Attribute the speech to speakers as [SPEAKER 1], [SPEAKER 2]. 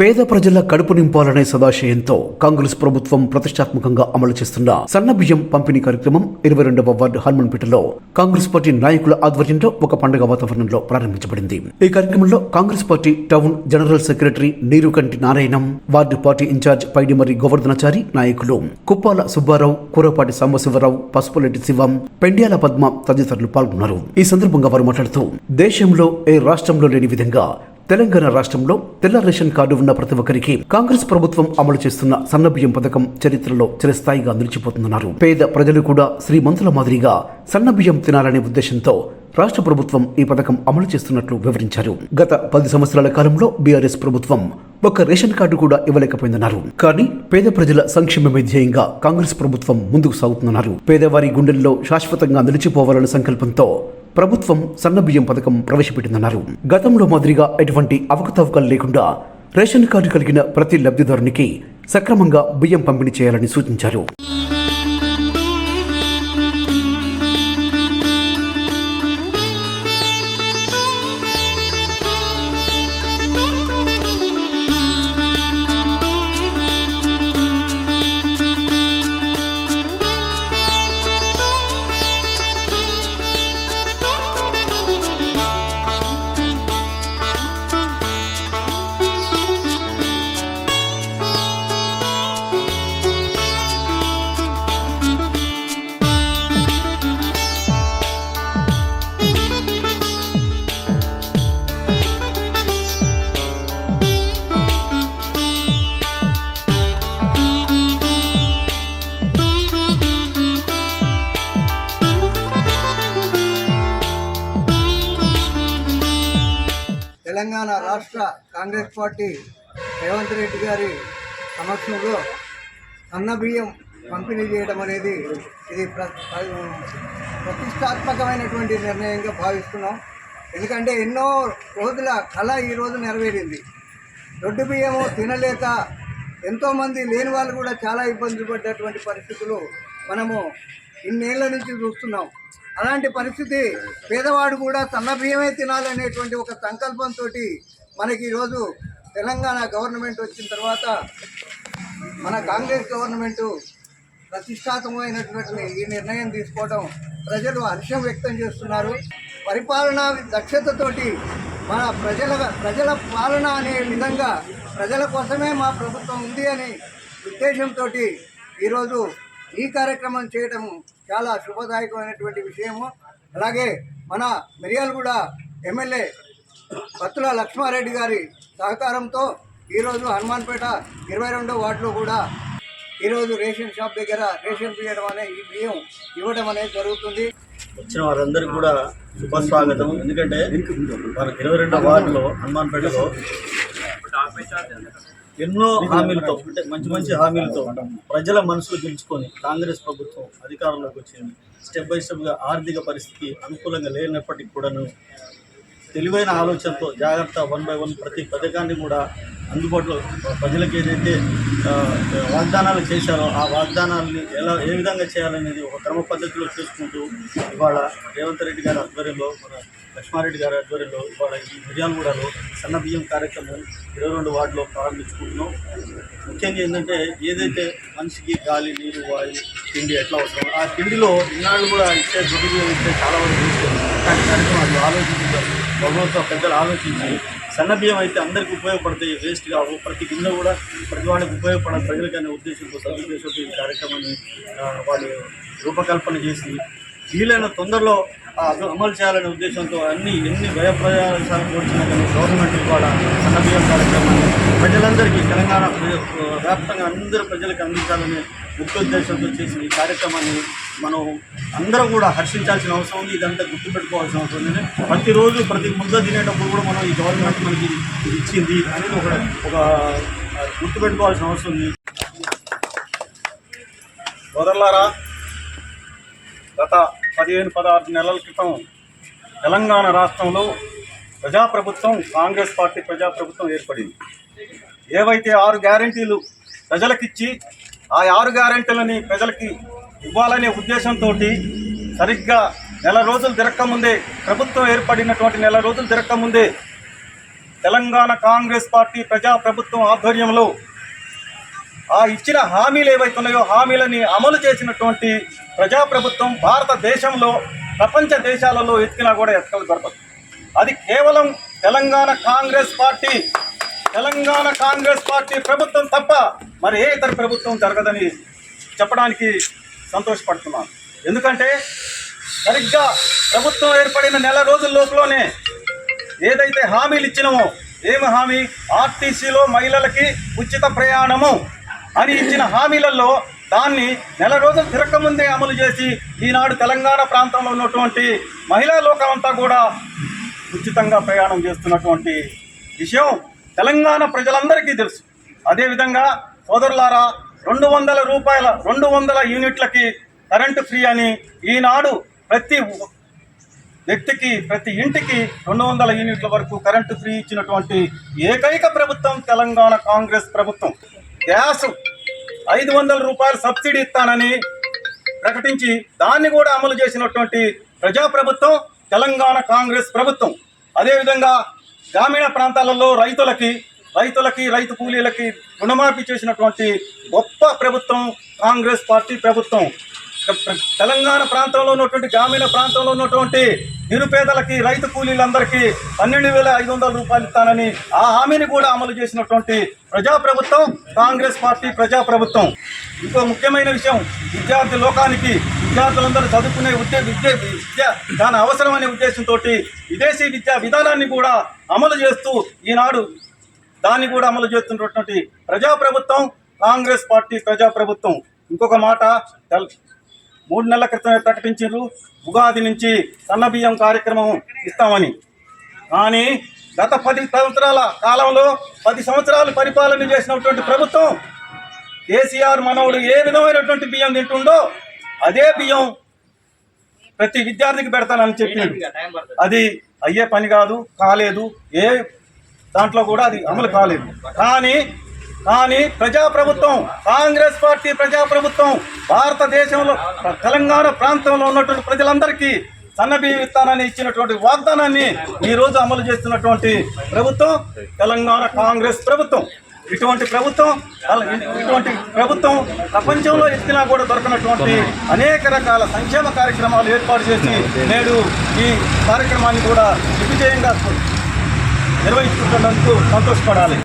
[SPEAKER 1] పేద ప్రజల కడుపు నింపాలనే సదాశయంతో కాంగ్రెస్ ప్రభుత్వం ప్రతిష్టాత్మకంగా అమలు చేస్తున్న సన్న బియ్యం పంపిణీ కార్యక్రమం ఇరవై రెండవ వార్డు హనుమన్పేటలో కాంగ్రెస్ పార్టీ నాయకుల ఆధ్వర్యంలో ఒక పండుగ వాతావరణంలో ప్రారంభించబడింది. ఈ కార్యక్రమంలో Congress party town general secretary Neerukanti Narayanam ward party incharge Paidimarri Govardhanachari నాయకులు కుప్పాల సుబ్బారావు కూరపాటి సాంబశివరావు పసుపులెట్టి శివం పెండ్యాల పద్మ తదితరులు పాల్గొన్నారు. ఈ సందర్భంగా వారు మాట్లాడుతూ దేశంలో ఏ రాష్ట్రంలో లేని విధంగా తెలంగాణ రాష్ట్రంలో తెల్ల రేషన్ కార్డు ఉన్న ప్రతి ఒక్కరికి కాంగ్రెస్ ప్రభుత్వం అమలు చేస్తున్న సన్నబియ్యం పథకం చరిత్రలో చిరస్థాయిగా నిలిచిపోతుందన్నారు. పేద ప్రజలు కూడా శ్రీమంతుల మాదిరిగా సన్నబియ్యం తినాలనే ఉద్దేశంతో రాష్ట్ర ప్రభుత్వం ఈ పథకం అమలు చేస్తున్నట్లు వివరించారు. గత పది సంవత్సరాల కాలంలో బీఆర్ఎస్ ప్రభుత్వం ఒక్క రేషన్ కార్డు కూడా ఇవ్వలేకపోయిందన్నారు. కానీ పేద ప్రజల సంక్షేమమే ధ్యేయంగా కాంగ్రెస్ ప్రభుత్వం ముందుకు సాగుతుందన్నారు. పేదవారి గుండెల్లో శాశ్వతంగా నిలిచిపోవాలన్న సంకల్పంతో ప్రభుత్వం సన్నబియ్యం పథకం ప్రవేశపెట్టిందన్నారు. గతంలో మాదిరిగా ఎటువంటి అవకతవకలు లేకుండా రేషన్ కార్డు కలిగిన ప్రతి లబ్ధిదారునికి సక్రమంగా బియ్యం పంపిణీ చేయాలని సూచించారు.
[SPEAKER 2] తెలంగాణ రాష్ట్ర కాంగ్రెస్ పార్టీ రేవంత్ రెడ్డి గారి సమక్షంలో అన్న బియ్యం పంపిణీ చేయడం అనేది ఇది ప్రతిష్టాత్మకమైనటువంటి నిర్ణయంగా భావిస్తున్నాం. ఎందుకంటే ఎన్నో రోజుల కళ ఈ రోజు నెరవేరింది. దొడ్డు బియ్యము తినలేక ఎంతోమంది లేని వాళ్ళు కూడా చాలా ఇబ్బందులు పడ్డటువంటి పరిస్థితులు మనము ఇన్నేళ్ళ నుంచి చూస్తున్నాం. అలాంటి పరిస్థితి పేదవాడు కూడా సన్న బియ్యమే తినాలనేటువంటి ఒక సంకల్పంతో మనకి ఈరోజు తెలంగాణ గవర్నమెంట్ వచ్చిన తర్వాత మన కాంగ్రెస్ గవర్నమెంటు ప్రతిష్టాత్మకమైనటువంటి ఈ నిర్ణయం తీసుకోవడం ప్రజలు హర్షం వ్యక్తం చేస్తున్నారు. పరిపాలనా దక్షతతోటి మన ప్రజల ప్రజల పాలన అనే విధంగా ప్రజల కోసమే మా ప్రభుత్వం ఉంది అనే ఉద్దేశంతో ఈరోజు ఈ కార్యక్రమం చేయడం చాలా శుభదాయకమైనటువంటి విషయము. అలాగే మన మిర్యాలగూడ ఎమ్మెల్యే పత్తుల లక్ష్మారెడ్డి గారి సహకారంతో ఈరోజు హనుమాన్పేట ఇరవై రెండో వార్డులో కూడా ఈరోజు రేషన్ షాప్ దగ్గర రేషన్ బియ్యడం అనే ఈ బియ్యం ఇవ్వడం అనేది జరుగుతుంది.
[SPEAKER 3] వచ్చిన వారందరికీ కూడా శుభస్వాగతం. ఎందుకంటే వారు ఇరవై రెండో వార్డులో హనుమాన్పేటలో ఎన్నో హామీలతో అంటే మంచి మంచి హామీలతో ప్రజల మనసులు గెలుచుకొని కాంగ్రెస్ ప్రభుత్వం అధికారంలోకి వచ్చింది. స్టెప్ బై స్టెప్గా ఆర్థిక పరిస్థితి అనుకూలంగా లేనప్పటికీ కూడాను తెలివైన ఆలోచనతో జాగ్రత్త వన్ బై వన్ ప్రతి పథకాన్ని కూడా అందుబాటులో ప్రజలకు ఏదైతే వాగ్దానాలు చేశారో ఆ వాగ్దానాలని ఎలా ఏ విధంగా చేయాలనేది ఒక క్రమ పద్ధతిలో చేసుకుంటూ ఇవాళ రేవంత్ రెడ్డి గారి ఆధ్వర్యంలో మన లక్ష్మారెడ్డి గారి ఆధ్వర్యంలో ఇవాళ ఈ మిర్యాలగూడలో సన్న బియ్యం కార్యక్రమం ఇరవై రెండు వార్డులో ప్రారంభించుకుంటున్నాం. ముఖ్యంగా ఏంటంటే ఏదైతే మనిషికి గాలి నీరు వాయు తిండి ఎట్లా అవసరం ఆ తిండిలో ఇన్నాళ్ళు కూడా ఇచ్చే దొడ్డు బియ్యం ఇచ్చే చాలా వరకు కానీ కార్యక్రమాలు ఆలోచించారు ప్రభుత్వం పెద్దలు ఆలోచించి సన్న బియ్యం అయితే అందరికీ ఉపయోగపడతాయి వేస్ట్ కావు. ప్రతి గిన్నె కూడా ప్రతి వాళ్ళకి ఉపయోగపడాలి ప్రజలకి అనే ఉద్దేశంతో సదుద్దేశంతో ఈ కార్యక్రమాన్ని వాళ్ళు రూపకల్పన చేసి వీలైన తొందరలో అమలు చేయాలనే ఉద్దేశంతో అన్ని ఎన్ని భయ ప్రయాసాలు వచ్చినా కానీ గవర్నమెంట్ కూడా సన్నబియ్యం కార్యక్రమాన్ని ప్రజలందరికీ తెలంగాణ వ్యాప్తంగా అందరూ ప్రజలకు అందించాలనే ముఖ్య ఉద్దేశంతో చేసిన ఈ కార్యక్రమాన్ని మనం అందరం కూడా హర్షించాల్సిన అవసరం ఉంది. ఇదంతా గుర్తుపెట్టుకోవాల్సిన అవసరం ఉంది. ప్రతిరోజు ప్రతి ముద్ద తినేటప్పుడు కూడా మనం ఈ గవర్నమెంట్ మనకి ఇచ్చింది అనేది ఒక ఒక గుర్తుపెట్టుకోవాల్సిన అవసరం ఉంది.
[SPEAKER 4] సోదరులారా గత పదిహేను పదహారు నెలల క్రితం తెలంగాణ రాష్ట్రంలో ప్రజాప్రభుత్వం కాంగ్రెస్ పార్టీ ప్రజాప్రభుత్వం ఏర్పడింది. ఏవైతే ఆరు గ్యారంటీలు ప్రజలకిచ్చి ఆ ఆరు గ్యారంటీలని ప్రజలకి ఇవ్వాలనే ఉద్దేశంతో సరిగ్గా నెల రోజులు తిరక్కముందే ప్రభుత్వం ఏర్పడినటువంటి నెల రోజులు తిరక్కముందే తెలంగాణ కాంగ్రెస్ పార్టీ ప్రజాప్రభుత్వం ఆధ్వర్యంలో ఆ ఇచ్చిన హామీలు ఏవైతున్నాయో హామీలని అమలు చేసినటువంటి ప్రజాప్రభుత్వం భారతదేశంలో ప్రపంచ దేశాలలో ఎత్తినా కూడా ఎత్తకలు దొరకదు. అది కేవలం తెలంగాణ కాంగ్రెస్ పార్టీ తెలంగాణ కాంగ్రెస్ పార్టీ ప్రభుత్వం తప్ప మరి ఏ ఇతర ప్రభుత్వం జరగదని చెప్పడానికి సంతోషపడుతున్నాను. ఎందుకంటే సరిగ్గా ప్రభుత్వం ఏర్పడిన నెల రోజుల లోపలనే ఏదైతే హామీలు ఇచ్చినామో ఏమి హామీ? ఆర్టీసీలో మహిళలకి ఉచిత ప్రయాణము. అని ఇచ్చిన హామీలలో దాన్ని నెల రోజులు తిరక్కముందే అమలు చేసి ఈనాడు తెలంగాణ ప్రాంతంలో ఉన్నటువంటి మహిళా లోకం అంతా కూడా ఉచితంగా ప్రయాణం చేస్తున్నటువంటి విషయం తెలంగాణ ప్రజలందరికీ తెలుసు. అదేవిధంగా సోదరులారా రెండు వందల రూపాయల రెండు వందల యూనిట్లకి కరెంటు ఫ్రీ అని ఈనాడు ప్రతి వ్యక్తికి ప్రతి ఇంటికి రెండు వందల యూనిట్ల వరకు కరెంటు ఫ్రీ ఇచ్చినటువంటి ఏకైక ప్రభుత్వం తెలంగాణ కాంగ్రెస్ ప్రభుత్వం. గ్యాస్ ఐదు వందల రూపాయలు సబ్సిడీ ఇస్తానని ప్రకటించి దాన్ని కూడా అమలు చేసినటువంటి ప్రజాప్రభుత్వం తెలంగాణ కాంగ్రెస్ ప్రభుత్వం. అదేవిధంగా గ్రామీణ ప్రాంతాలలో రైతులకి రైతులకి రైతు కూలీలకి రుణమాఫీ చేసినటువంటి గొప్ప ప్రభుత్వం కాంగ్రెస్ పార్టీ ప్రభుత్వం. తెలంగాణ ప్రాంతంలో ఉన్నటువంటి గ్రామీణ ప్రాంతంలో ఉన్నటువంటి నిరుపేదలకి రైతు కూలీలందరికీ పన్నెండు వేల ఐదు వందల రూపాయలు ఇస్తానని ఆ హామీని కూడా అమలు చేసినటువంటి ప్రజాప్రభుత్వం కాంగ్రెస్ పార్టీ ప్రజాప్రభుత్వం. ఇంకో ముఖ్యమైన విషయం విద్యార్థి లోకానికి విద్యార్థులందరూ చదువుకునే ఉద్యోగ విద్య విద్య దాని అవసరమనే ఉద్దేశంతో విదేశీ విద్యా విధానాన్ని కూడా అమలు చేస్తూ ఈనాడు దాన్ని కూడా అమలు చేస్తున్నటువంటి ప్రజాప్రభుత్వం కాంగ్రెస్ పార్టీ ప్రజాప్రభుత్వం. ఇంకొక మాట మూడు నెలల క్రితమే ప్రకటించారు. ఉగాది నుంచి సన్నబియ్యం కార్యక్రమం ఇస్తామని. కానీ గత పది సంవత్సరాల కాలంలో పది సంవత్సరాలు పరిపాలన చేసినటువంటి ప్రభుత్వం కేసీఆర్ మనవుడు ఏ విధమైనటువంటి బియ్యం తింటుండో అదే బియ్యం ప్రతి విద్యార్థికి పెడతానని చెప్పాడు అది అయ్యే పని కాదు కాలేదు. ఏ దాంట్లో కూడా అది అమలు కాలేదు. కానీ కానీ ప్రజాప్రభుత్వం కాంగ్రెస్ పార్టీ ప్రజాప్రభుత్వం భారతదేశంలో తెలంగాణ ప్రాంతంలో ఉన్నటువంటి ప్రజలందరికీ సన్నబీ విత్తానాన్ని ఇచ్చినటువంటి వాగ్దానాన్ని ఈ రోజు అమలు చేస్తున్నటువంటి ప్రభుత్వం తెలంగాణ కాంగ్రెస్ ప్రభుత్వం. ఇటువంటి ప్రభుత్వం ఇటువంటి ప్రభుత్వం ప్రపంచంలో ఎత్తినా కూడా దొరకనటువంటి అనేక రకాల సంక్షేమ కార్యక్రమాలు ఏర్పాటు చేసి నేడు ఈ కార్యక్రమాన్ని కూడా విజయంగా నిర్వహించుకుంటున్నందుకు సంతోషపడాలి.